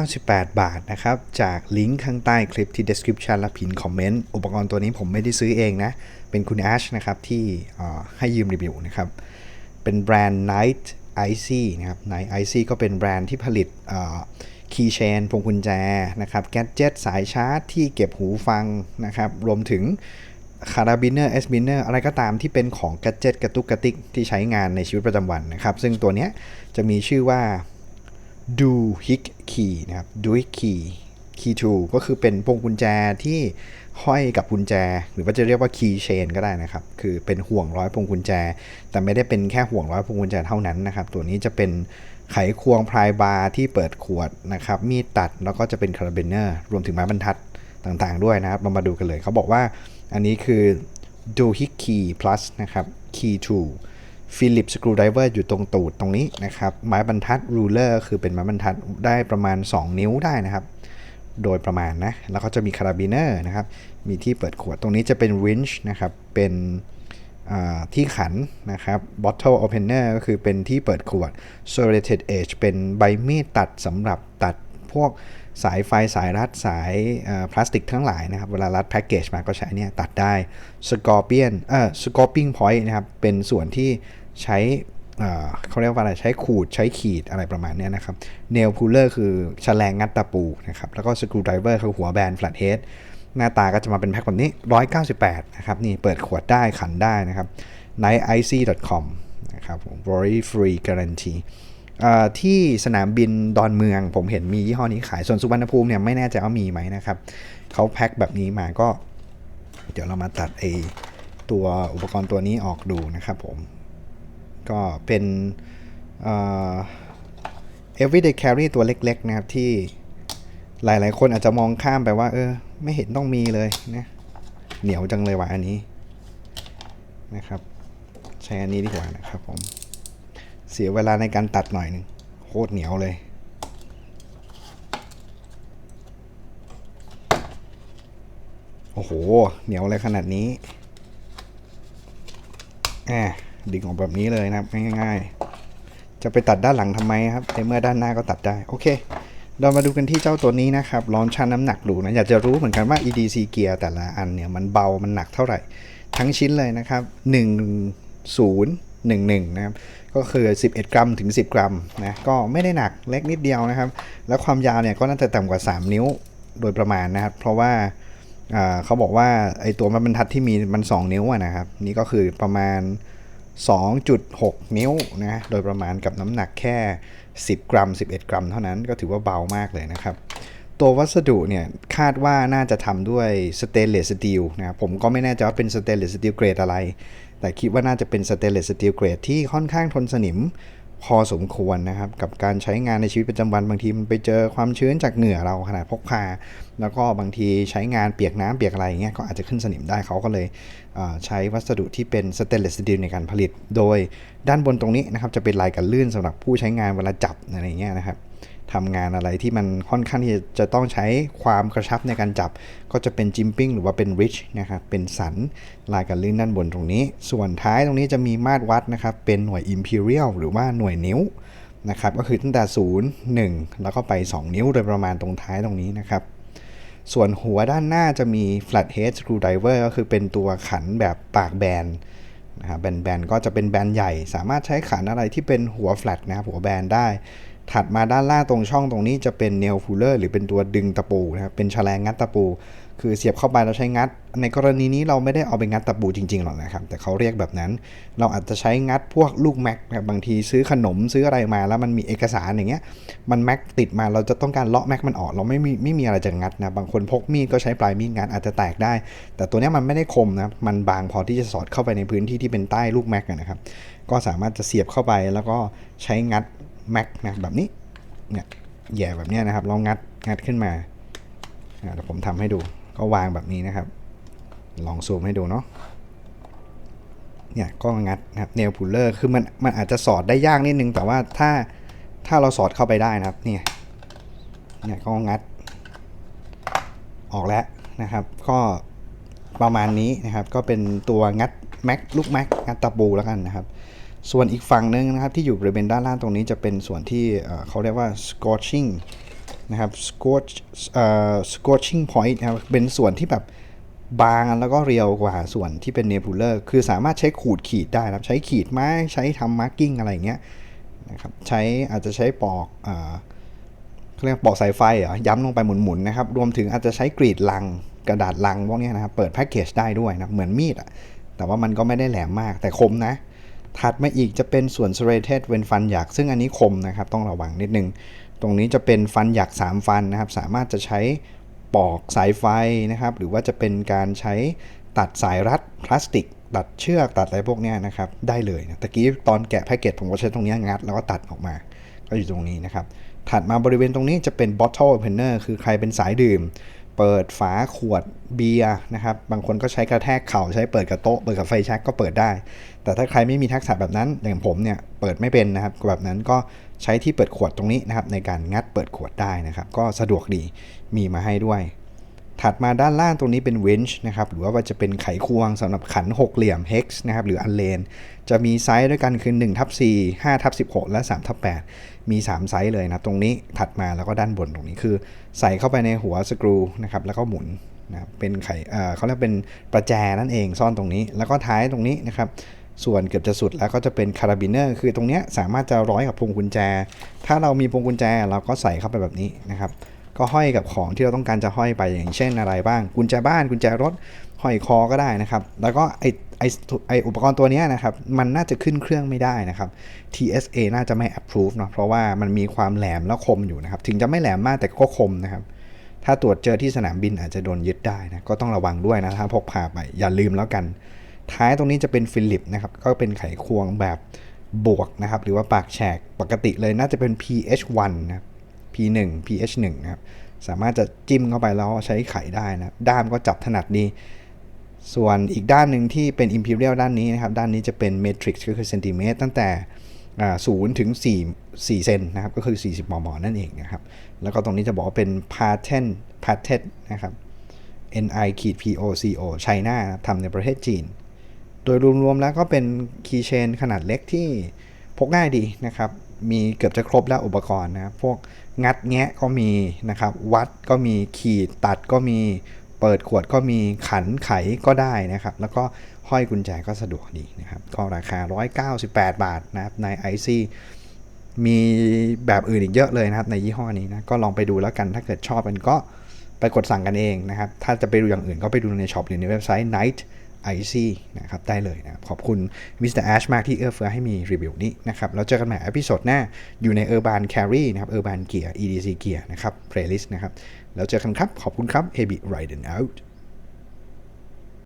198 บาทนะครับ จากลิงก์ข้างใต้คลิปที่ description และพินคอมเมนต์ อุปกรณ์ตัวนี้ผมไม่ได้ซื้อเองนะ เป็นคุณ Ash นะครับ ที่ให้ยืมรีวิวนะครับ เป็นแบรนด์ Night Icy นะครับ Night Icy ก็เป็นแบรนด์ที่ผลิตคีย์เชนพวงกุญแจนะครับ แก d เจ็ตสายชาร์จที่เก็บหูฟังนะครับ รวมถึงคาราบิเนอร์เอสบิเนอร์อะไรก็ตามที่เป็นของแก d เจ็ตกระตุกกระติกที่ใช้งานในชีวิตประจำวันนะครับ ซึ่งตัวนี้จะมีชื่อว่า ดูฮิกคีนะครับดูฮิกคีคีทูก็คือเป็นพวงกุญแจที่ห้อยกับกุญแจ หรือว่าจะเรียกว่าคีย์เชนก็ได้นะครับ คือเป็นห่วงร้อยพวงกุญแจ แต่ไม่ได้เป็นแค่ห่วงร้อยพวงกุญแจเท่านั้นนะครับ ตัวนี้จะเป็นไขควงพลายบาร์ที่เปิดขวดนะครับ มีดตัดแล้วก็จะเป็นคาราบิเนอร์ รวมถึงไม้บรรทัดต่างๆด้วยนะครับ เรามาดูกันเลย เขาบอกว่าอันนี้คือดูฮิกคี plus นะครับ key 2 ฟิลิปสกรูไดเวอร์อยู่ตรงตูดตรงนี้นะครับ ไม้บรรทัดรูเลอร์คือเป็นไม้บรรทัดได้ประมาณ 2 นิ้วได้นะครับ โดยประมาณนะ แล้วก็จะมีคาราบิเนอร์นะครับ มีที่เปิดขวดตรงนี้จะเป็นวินช์นะครับ เป็นที่ขันนะครับ bottle opener ก็คือเป็นที่เปิดขวด serrated edge เป็นใบมีดตัดสำหรับตัดพวกสายไฟสายรัดสายพลาสติกทั้งหลายนะครับ เวลารัดแพ็กเกจมาก็ใช้เนี่ยตัดได้ scorpion เอ่อ scorping point นะครับ เป็นส่วนที่ ใช้เขาเรียกว่าอะไรใช้ขูดใช้ขีดอะไรประมาณนี้นะครับ nail puller คือแฉลงงัดตะปูนะครับแล้วก็ screwdriver คือหัวแบน flat head หน้าตาก็จะมาเป็นแพ็คแบบนี้ 198 นะครับ นี่เปิดขวดได้ขันได้นะครับ nighticy.com นะครับผม worry free guarantee ที่สนามบินดอนเมือง ผมเห็นมียี่ห้อนี้ขาย ส่วนสุวรรณภูมิเนี่ยไม่แน่ใจว่ามีไหมนะครับ เขาแพ็คแบบนี้มาก็ เดี๋ยวเรามาตัดไอตัวอุปกรณ์ตัวนี้ออกดูนะครับผม ก็เป็นเอ่อ everyday carry ตัวเล็ก ๆ นะครับ ที่หลายๆ คนอาจจะมองข้ามไปว่า เออ ไม่เห็นต้องมีเลยนะเหนียวจังเลยว่ะอันนี้นะครับ ใช้อันนี้ดีกว่านะครับผม เสียเวลาในการตัดหน่อยหนึ่งโคตรเหนียวเลยโอ้โห เหนียวเลยขนาดนี้แอบ ดึงออกแบบนี้เลยนะครับง่ายๆ จะไปตัดด้านหลังทำไมครับในเมื่อด้านหน้าก็ตัดได้โอเค เรามาดูกันที่เจ้าตัวนี้นะครับลองชั่งน้ำหนักดูนะอยากจะรู้เหมือนกันว่า EDC เกียร์แต่ละอันเนี่ยมันเบามันหนักเท่าไหร่ ทั้งชิ้นเลยนะครับ 1 0 1 1นะครับก็คือ 11 กรัมถึง 10 กรัมนะก็ไม่ได้หนักเล็กนิดเดียวนะครับ แล้วความยาวเนี่ยก็น่าจะต่ำกว่า 3 นิ้วโดยประมาณนะครับ เพราะว่าเขาบอกว่าไอตัวไม้บรรทัดที่มีมัน 2 นิ้วอะนะครับ นี่ก็คือประมาณ 2.6 นิ้วนะโดยประมาณกับน้ำหนักแค่ 10 กรัม 11 กรัม เท่านั้นก็ถือว่าเบามากเลยนะครับ ตัววัสดุเนี่ยคาดว่าน่าจะทำด้วยสเตนเลสสตีลนะผมก็ไม่แน่ใจว่าเป็นสเตนเลสสตีลเกรดอะไร แต่คิดว่าน่าจะเป็นสเตนเลสสตีลเกรดที่ค่อนข้างทนสนิม พอสมควรนะครับ กับการใช้งานในชีวิตประจำวันบางทีมันไปเจอความชื้นจากเหงื่อเราขนาดพกพา แล้วก็บางทีใช้งานเปียกน้ำเปียกอะไรอย่างเงี้ยก็อาจจะขึ้นสนิมได้เขาก็เลยใช้วัสดุที่เป็นสเตนเลสสตีลในการผลิต โดยด้านบนตรงนี้นะครับจะเป็นลายกันลื่นสำหรับผู้ใช้งานเวลาจับอะไรอย่างเงี้ยนะครับ ทำงานอะไรที่มันค่อนข้างที่จะต้องใช้ความกระชับในการจับ ก็จะเป็นจิมปิ้งหรือว่าเป็นริชนะครับเป็นสันลายกันลื่นด้านบนตรงนี้ ส่วนท้ายตรงนี้จะมีมาตรวัดนะครับเป็นหน่วย Imperial หรือว่าหน่วยนิ้วนะครับก็คือตั้งแต่0 1 แล้วก็ไป 2 นิ้วโดยประมาณตรงท้ายตรงนี้นะครับส่วนหัวด้านหน้าจะมี flat head screwdriver ก็คือเป็นตัวขันแบบปากแบนนะครับแบนๆก็จะเป็นแบนใหญ่ สามารถใช้ขันอะไรที่เป็นหัวแฟลตนะครับหัวแบนได้ถัดมาด้านล่างตรงช่องตรงนี้จะเป็นเนลฟูลเลอร์หรือเป็นตัวดึงตะปูนะครับเป็นแฉลงงัดตะปู คือเสียบเข้าไปแล้วใช้งัด ในกรณีนี้เราไม่ได้เอาไปงัดตะปูจริงๆหรอกนะครับ แต่เขาเรียกแบบนั้น เราอาจจะใช้งัดพวกลูกแม็กนะครับบางทีซื้อขนมซื้ออะไรมาแล้วมันมีเอกสารอย่างเงี้ยมันแม็กติดมาเราจะต้องการเลาะแม็กมันออกเราไม่มีไม่มีอะไรจะงัดนะบางคนพกมีดก็ใช้ปลายมีดงัดอาจจะแตกได้ แต่ตัวนี้มันไม่ได้คมนะมันบางพอที่จะสอดเข้าไปในพื้นที่ที่เป็นใต้ลูกแม็กนะครับก็สามารถจะเสียบเข้าไปแล้วก็ใช้งัด แม็กนะแบบนี้เนี่ยแย่แบบนี้นะครับลองงัดงัดขึ้นมาเดี๋ยวผมทำให้ดูก็วางแบบนี้นะครับ ลองซูมให้ดูเนาะเนี่ยก็งัดนะครับเนลพูลเลอร์คือมันมันอาจจะสอดได้ยากนิดนึง แต่ว่าถ้าถ้าเราสอดเข้าไปได้นะครับเนี่ยเนี่ยก็งัด ออกแล้วนะครับ ก็ประมาณนี้นะครับ ก็เป็นตัวงัดแม็กลูกแม็กงัดตะปูแล้วกันนะครับ ส่วนอีกฝั่งหนึ่งนะครับที่อยู่บริเวณด้านล่างตรงนี้จะเป็นส่วนที่เขาเรียกว่า scorching นะครับ scorch scorching point นะครับเป็นส่วนที่แบบบางแล้วก็เรียวกว่าส่วนที่เป็น nebular คือสามารถใช้ขูดขีดได้นะครับใช้ขีดไม้ใช้ทำ marking อะไรเงี้ยนะครับใช้อาจจะใช้ปอกเขาเรียกปอกสายไฟเหรอย้ำลงไปหมุนๆนะครับรวมถึงอาจจะใช้กรีดลังกระดาษลังพวกนี้นะครับเปิดแพ็กเกจได้ด้วยนะเหมือนมีดอะแต่ว่ามันก็ไม่ได้แหลมมากแต่คมนะ ถัดมาอีกจะเป็นส่วน serrated เว้นฟันหยัก ซึ่งอันนี้คมนะครับ ต้องระวังนิดนึง ตรงนี้จะเป็นฟันหยัก 3 ฟันนะครับ สามารถจะใช้ปอกสายไฟนะครับ หรือว่าจะเป็นการใช้ตัดสายรัดพลาสติก ตัดเชือกตัดอะไรพวกนี้นะครับ ได้เลยนะตะกี้ตอนแกะแพ็กเกจผมก็ใช้ตรงนี้งัดแล้วก็ตัดออกมา ก็อยู่ตรงนี้นะครับ ถัดมาบริเวณตรงนี้จะเป็น bottle opener คือใครเป็นสายดื่ม เปิดฝาขวดเบียร์นะครับ บางคนก็ใช้กระแทกเข่าใช้เปิดกับโต๊ะเปิดกับไฟแช็กก็เปิดได้ แต่ถ้าใครไม่มีทักษะแบบนั้นอย่างผมเนี่ยเปิดไม่เป็นนะครับแบบนั้นก็ใช้ที่เปิดขวดตรงนี้นะครับในการงัดเปิดขวดได้นะครับ ก็สะดวกดีมีมาให้ด้วย ถัดมาด้านล่างตรงนี้เป็น winch นะครับหรือว่าจะเป็นไขควงสำหรับขันหกเหลี่ยม hex นะครับหรืออันเลนจะมีไซส์ด้วยกันคือ1ทับ4 5ทับ16 และ3ทับ8 มี 3 ไซส์เลยนะตรงนี้ถัดมาแล้วก็ด้านบนตรงนี้คือ ใส่เข้าไปในหัวสกรูนะครับแล้วก็หมุนนะครับเป็นไขเอ่อเขาเรียกเป็นประแจนั่นเองซ่อนตรงนี้ แล้วก็ท้ายตรงนี้นะครับส่วนเกือบจะสุดแล้วก็จะเป็นคาราบิเนอร์คือตรงนี้สามารถจะร้อยกับพวงกุญแจ ถ้าเรามีพวงกุญแจเราก็ใส่เข้าไปแบบนี้นะครับก็ห้อยกับของที่เราต้องการจะห้อยไปอย่างเช่นอะไรบ้าง กุญแจบ้านกุญแจรถ ห้อยคอก็ได้นะครับ แล้วก็ไอไอไออุปกรณ์ตัวนี้นะครับ มันน่าจะขึ้นเครื่องไม่ได้นะครับ TSA น่าจะไม่ approve เนอะเพราะว่ามันมีความแหลมและคมอยู่นะครับ ถึงจะไม่แหลมมากแต่ก็คมนะครับ ถ้าตรวจเจอที่สนามบินอาจจะโดนยึดได้นะก็ต้องระวังด้วยนะถ้าพกพาไปอย่าลืมแล้วกัน ท้ายตรงนี้จะเป็นฟิลิปนะครับก็เป็นไขควงแบบบวกนะครับหรือว่าปากแฉกปกติเลยน่าจะเป็น PH1 นะครับ P1 PH1 นะครับสามารถจะจิ้มเข้าไปแล้วใช้ไขได้นะด้ามก็จับถนัดดี ส่วนอีกด้านหนึ่งที่เป็น Imperial ด้านนี้นะครับ ด้านนี้จะเป็น Matrix ก็คือเซนติเมตรตั้งแต่ศูนย์ถึง4 4เซนนะครับ ก็คือ 40 มม นั่นเองนะครับ แล้วก็ตรงนี้จะบอกว่าเป็น patent patent นะครับ NI ขีด POCO ไชน่าทำในประเทศจีน โดยรวมๆแล้วก็เป็นคีย์เชนขนาดเล็กที่พกง่ายดีนะครับ มีเกือบจะครบแล้วอุปกรณ์นะครับพวกงัดแงะก็มีนะครับ วัดก็มีขีดตัดก็มี เปิดขวดก็มีขันไขก็ได้นะครับ แล้วก็ห้อยกุญแจก็สะดวกดีนะครับก็ราคา 198 บาทนะครับใน IC มีแบบอื่นอีกเยอะเลยนะครับ ในยี่ห้อนี้นะก็ลองไปดูแล้วกันถ้าเกิดชอบมันก็ไปกดสั่งกันเองนะครับ ถ้าจะไปดูอย่างอื่นก็ไปดูในช็อปหรือในเว็บไซต์ Night IC นะครับได้เลยนะครับขอบคุณ Mr. Ash มากที่เอื้อเฟื้อให้มีรีวิวนี้นะครับแล้วเจอกันใหม่อพิโซดหน้าอยู่ใน Urban Carry นะครับ Urban Gear EDC Gear นะครับ playlist นะครับแล้วเจอกันครับ ขอบคุณครับ Heavy Riding Out